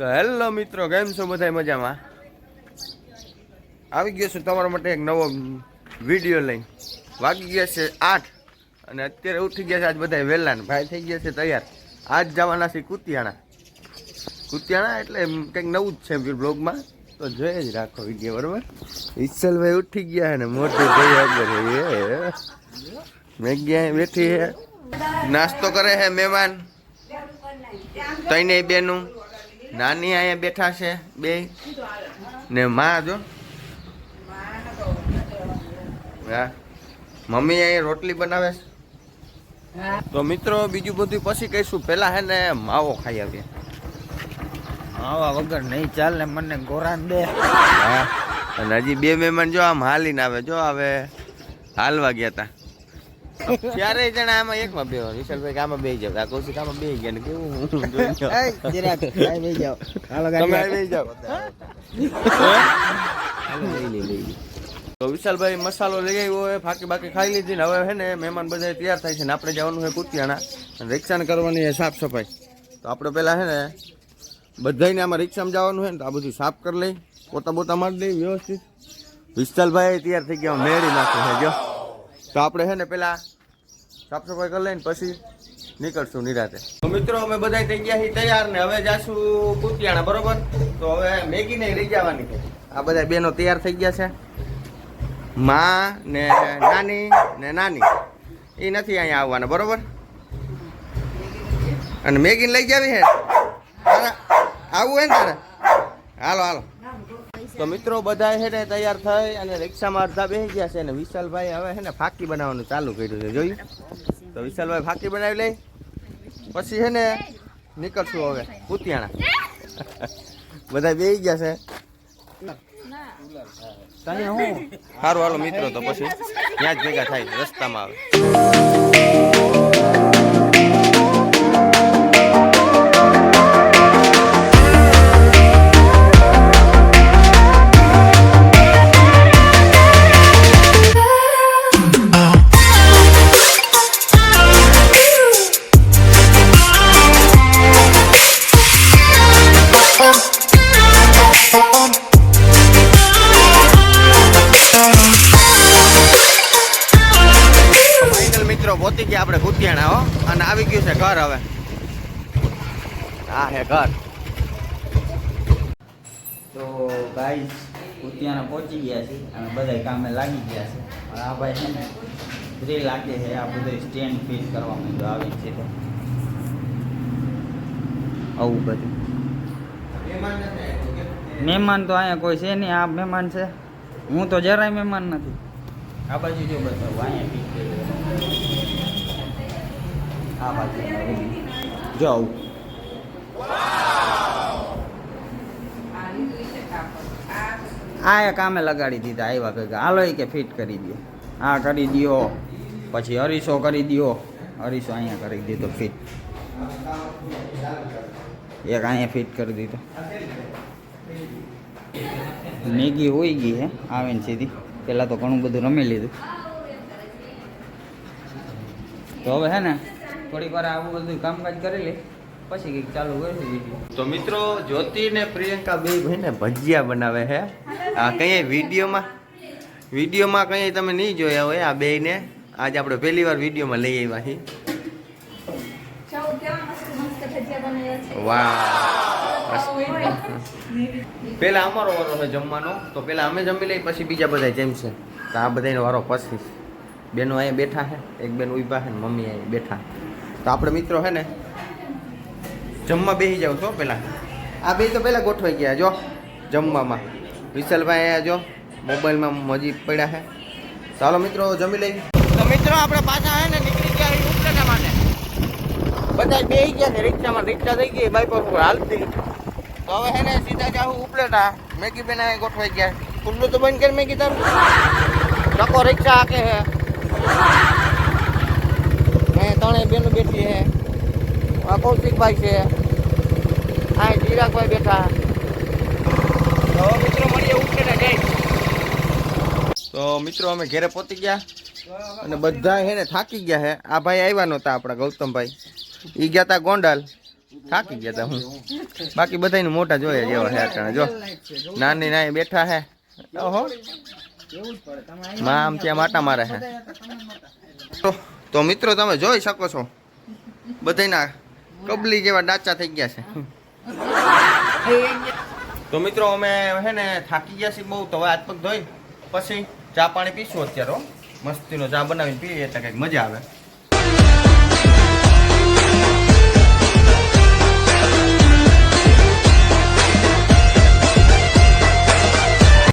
તો હેલો મિત્રો, કેમ છો બધા મજામાં? આવી ગયો છું તમારા માટે એક નવો વીડિયો લઈને. વાગી ગયા છે આઠ અને અત્યારે ઉઠી ગયા છે આજ બધા વહેલા ભાઈ થઈ ગયા છે તૈયાર. આજ જવાના છે કુતિયાણા. કુતિયાણા એટલે કંઈક નવું જ છે બ્લોગમાં તો જોઈએ જ રાખો વીડિયો બરોબર? ઈસલભાઈ ઉઠી ગયા ને, મોટી ભાઈ આગળ એ. ગયા બેઠી હે નાસ્તો કરે છે મહેમાન? તઈને બેનું? નાની અહીંયા બેઠા છે બે. ને માં જો. હા. મમ્મી અહીંયા રોટલી બનાવે છે. તો મિત્રો બીજું બધું પછી કહીશું. પેલા હે ને માવો ખાઈ આવીએ. માવા વગર નહીં ચાલે મને ગોરાન દે. હા. અને હજી બે મહેમાન જો આમ હાલીને આવે. જો હવે હાલવા ગયા તા. ચારેય જણા આમાં એકમાં બે વિશાલભાઈ આમાં બે જાવ આ કૌશિક આમાં બે ગયા ને કેવું? જરાક. હાલો તમે તો વિશાલભાઈ મસાલો લઈ આવ્યો હોય ફાકી બાકી ખાઈ લીધી ને હવે હે ને મહેમાન બધા તૈયાર થાય છે ને આપણે જવાનું છે કુતિયાણા. અને રિક્ષાને કરવાની છે સાફ સફાઈ. તો આપણે પેલા હે ને બધાને આમાં રિક્ષામાં જવાનું છે ને તો આ બધું સાફ કરી લઈ પોતા બોતા મારી દઈ વ્યવસ્થિત. વિશાલભાઈ તૈયાર થઈ ગયા મેળી નાખે છે જો. તો આપણે છે ને પેલા સાફ સફાઈ કરી લઈને પછી નીકળશું નિરાતે. મિત્રો, અમે બધા થઈ ગયા છીએ તૈયાર ને હવે જાશું કુતિયાણા, બરોબર? તો હવે મેગી નહીં રહી જવાની છે. આ બધા બેનો તૈયાર થઈ ગયા છે. માં ને નાની ને નાની. એ નથી અહીંયા આવવાના, બરોબર? અને મેગીને લઈ જાવી હે. તારે આવવું હે ને તારે? હાલો હાલો. તો મિત્રો બધા છે ને તૈયાર થઈ અને રિક્ષામાં અડધા બેસી ગયા છે અને વિશાલભાઈ હવે છે ને ફાકી બનાવવાનું ચાલુ કર્યું છે જોયું? તો વિશાલભાઈ ફાકી બનાવી લઈ પછી છે ને નીકળશું હવે કુતિયાણા બધા બેસી ગયા છે. તને હું? સારું હાલો મિત્રો તો પછી ત્યાં જ ભેગા થાય રસ્તામાં આવે. કુતિયાણા હો. અને આવી ગયું છે ઘર હવે. આ હે ઘર. તો ભાઈ કુતિયાને પહોંચી ગયા છે અને બધા કામે લાગી ગયા છે. પણ આ ભાઈ છે ને ફ્રી લાગે છે આ બધું સ્ટેન્ડ ફિલ કરવા માંડ્યો આવી છે તો. આવું બધું. મહેમાન તો અહીંયા કોઈ છે નહીં આ મહેમાન છે. હું તો જરાય મહેમાન નથી. આ બાજુ જો બતાવું અહીંયા આ એક કામે લગાડી દીધા આવ્યા ભેગા. હાલો કે ફિટ કરી દો આ કરી દ્યો, પછી અરીસો કરી દ્યો. અરીસો અહીંયા કરી દીધો, ફિટ. એક અહીંયા ફિટ કરી દીધો. મેગી હોઈ ગઈ હે આવે ને સીધી. પહેલાં તો ઘણું બધું રમી લીધું. તો હવે હે ને થોડીક વાર આવું બધું કામકાજ કરી લે. પછી કંઈક ચાલુ કરીશું વીડિયો તો મિત્રો જ્યોતિ ને પ્રિયંકા બે ભાઈને ભજીયા બનાવે છે. આ કઈ વિડીયોમાં વિડીયોમાં કઈ તમે નહીં જોયા હોય આ બે ને આજે આપણે પહેલી વાર વિડીયોમાં લઈ આવ્યા છીએ. ચાલો કેવા મસ્ત મસ્ત ભજીયા બનાવ્યા છે. વાહ. પેલા અમારો વારો છે જમવાનો. તો પેલા અમે જમી લઈ પછી બીજા બધા જમશે તો આ બધાનો વારો પછી. બેનો અહીંયા બેઠા છે. એક બેન ઊભા છે ને મમ્મી અહીંયા બેઠા. તો આપણે મિત્રો છે ને, જમવા બેસી જાવ છો પેલા. આ બે તો પેલા ગોઠવાઈ ગયા, જો, જમવામાં. વિશાલભાઈ અહીંયા જો, મોબાઈલમાં મજી પડ્યા છે ચાલો મિત્રો, જમી લઈ તો મિત્રો, આપણે પાછા છે ને નીકળી ગયા છીએ ઉપલેટા માટે બધા બેસી ગયા છે, રિક્ષામાં. રિક્ષા થઈ ગઈ બાઈપાસ ઉપર હાલતી તો હવે હે ને સીધા જાઉં ઉપલેટા. મેગી બેન અહીં ગોઠવાઈ ગયા. ખુલ્લું તો બંધ કરી મેગી તારું. ટકો રિક્ષા હાકે હે. ત્રણેય બેનો બેઠી હે. આ કૌશિકભાઈ છે. આ ચિરાગભાઈ બેઠા. તો મિત્રો મળીએ જઈ તો મિત્રો અમે ઘેરે પહોંચી ગયા અને બધા હે ને થાકી ગયા હે. આ ભાઈ આવ્યા નહોતા આપણા ગૌતમભાઈ. એ ગયા હતા ગોંડલ. થાકી ગયા તા હું. બાકી બધાને મોટા જોઈએ જેવા હે અટાણે. જો નાની નાની બેઠા હે. ઓહો. એવું જ પડે. તમે અહીં માં આમ ત્યાં માટા મારે છે હતા, નહોતા. તો તો મિત્રો, તમે જોઈ શકો છો. બધાના કબલી જેવા ડાચા થઈ ગયા છે. તો મિત્રો, અમે હે ને થાકી ગયા છીએ બહુ, તો હવે હાથ પગ ધોઈ, પછી ચા પાણી પીશું અત્યારે. મસ્તીનો ચા બનાવીને પીએ, એટલે કંઈક મજા આવે.